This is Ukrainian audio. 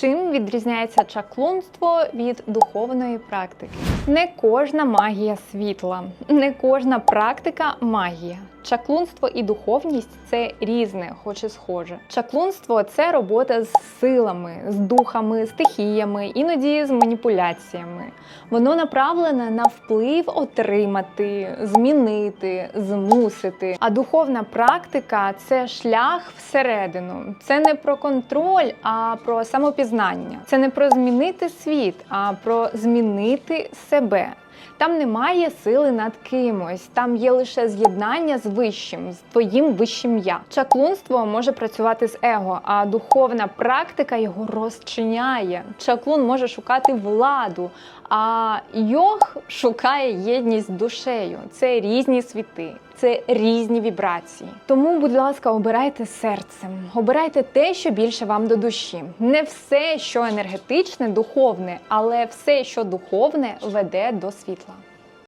Чим відрізняється чаклунство від духовної практики? Не кожна магія світла, не кожна практика магія. Чаклунство і духовність це різне, хоч і схоже. Чаклунство це робота з силами, з духами, стихіями, іноді з маніпуляціями. Воно направлене на вплив отримати, змінити, змусити. А духовна практика це шлях всередину. Це не про контроль, а про самопізнання. Це не про змінити світ, а про змінити себе. Там немає сили над кимось, там є лише з'єднання з вищим, з твоїм вищим я. Чаклунство може працювати з его, а духовна практика його розчиняє. Чаклун може шукати владу, а йог шукає єдність з душею. Це різні світи, це різні вібрації. Тому, будь ласка, обирайте серцем, обирайте те, що більше вам до душі. Не все, що енергетичне, духовне, але все, що духовне, веде до світла.